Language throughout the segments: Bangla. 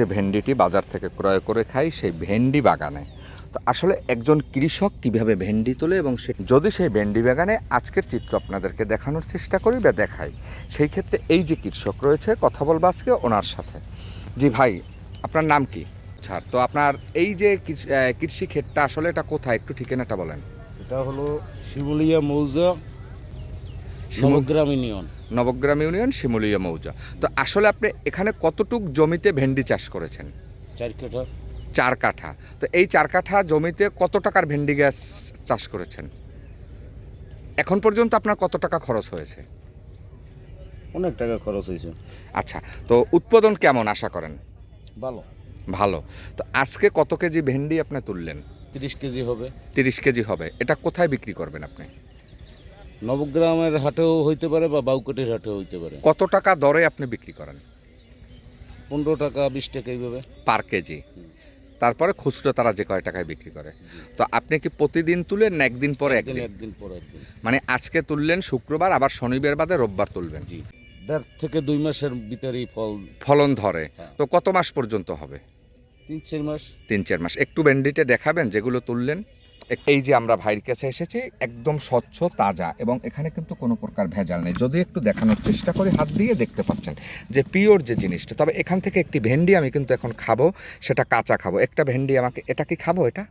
যে ভেন্ডিটি বাজার থেকে ক্রয় করে খাই, সেই ভেন্ডি বাগানে। তো আসলে একজন কৃষক কীভাবে ভেন্ডি তোলে এবং সে যদি সেই ভেন্ডি বাগানে আজকের চিত্র আপনাদেরকে দেখানোর চেষ্টা করি বা দেখাই, সেই ক্ষেত্রে এই যে কৃষক রয়েছে, কথা বলব আজকে ওনার সাথে। জি ভাই, আপনার নাম কি? ছাড়। তো আপনার এই যে কৃষি ক্ষেতটা আসলে এটা কোথায়? একটু ঠিকানাটা বলেন। এটা হলো শিমুলিয়া মৌজা নবগ্রাম ইউনিয়ন। নবগ্রাম ইউনিয়ন শিমুলিয়া মৌজা। তো আসলে আপনি এখানে কতটুক জমিতে ভেন্ডি চাষ করেছেন? চার কাঠা। চার কাঠা। তো এই চার কাঠা জমিতে কত টাকার ভেন্ডি গ্যাস চাষ করেছেন? এখন পর্যন্ত আপনার কত টাকা খরচ হয়েছে? অনেক টাকা খরচ হয়েছে। আচ্ছা তো উৎপাদন কেমন আশা করেন? ভালো। ভালো। তো আজকে কত কেজি ভেন্ডি আপনি তুললেন? তিরিশ কেজি হবে। তিরিশ কেজি হবে। এটা কোথায় বিক্রি করবেন আপনি? নবগ্রামের হাটেও হইতে পারে বা বাউকটির হাটেও হইতে পারে। কত টাকা দরে আপনি বিক্রি করেন? পনেরো টাকা বিশ টাকা এইভাবে। Per KG. তারপরে খুচরো তারা যে কয় টাকায় বিক্রি করে। তো আপনি কি প্রতিদিন তুলেন না একদিন পরে একদিন একদিন? পরে একদিন। মানে আজকে তুললেন শুক্রবার আবার শনিবার বাদে রোববার তুলবেন? জি। দেড় থেকে দুই মাসের ভিতরেই ফল। ফলন ধরে। হ্যাঁ। তো কত মাস পর্যন্ত হবে? তিন চার মাস। তিন চার মাস। একটু ব্যান্ডিটে দেখাবেন যেগুলো তুললেন। এই যে আমরা ভাইয়ের কাছে এসেছি, একদম স্বচ্ছ, তাজা এবং এখানে কিন্তু কোনো প্রকার ভেজাল নেই। যদি একটু দেখানোর চেষ্টা করি, হাত দিয়ে দেখতে পাচ্ছেন যে পিওর যে জিনিসটা। তবে এখান থেকে একটি ভেন্ডি আমি কিন্তু এখন খাব, সেটা কাঁচা খাব। একটা ভেন্ডি আমাকে, এটা কি খাব এটা?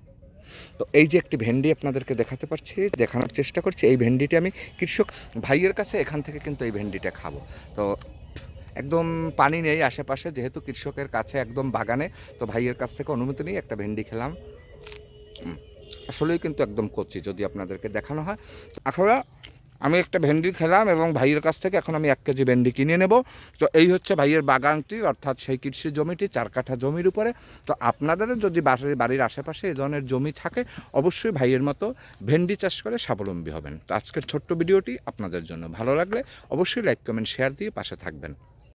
তো এই যে একটি ভেন্ডি আপনাদেরকে দেখাতে পারছি, দেখানোর চেষ্টা করছি। এই ভেন্ডিটি আমি কৃষক ভাইয়ের কাছে এখান থেকে কিন্তু এই ভেন্ডিটা খাব। তো একদম পানি নেই আশেপাশে, যেহেতু কৃষকের কাছে একদম বাগানে, তো ভাইয়ের কাছ থেকে অনুমতি নিয়ে একটা ভেন্ডি খেলাম। আসলেই কিন্তু একদম কচি যদি আপনাদেরকে দেখানো হয়। আসলে আমি একটা ভেন্ডি খেলাম এবং ভাইয়ের কাছ থেকে এখন আমি এক কেজি ভেন্ডি কিনে নেব। তো এই হচ্ছে ভাইয়ের বাগানটি, অর্থাৎ সেই কৃষি জমিটি চার কাঠা জমির উপরে। তো আপনাদেরও যদি বাড়ির বাড়ির আশেপাশে এই ধরনের জমি থাকে, অবশ্যই ভাইয়ের মতো ভেন্ডি চাষ করে স্বাবলম্বী হবেন। তো আজকের ছোট্ট ভিডিওটি আপনাদের জন্য ভালো লাগলে অবশ্যই লাইক, কমেন্ট, শেয়ার দিয়ে পাশে থাকবেন।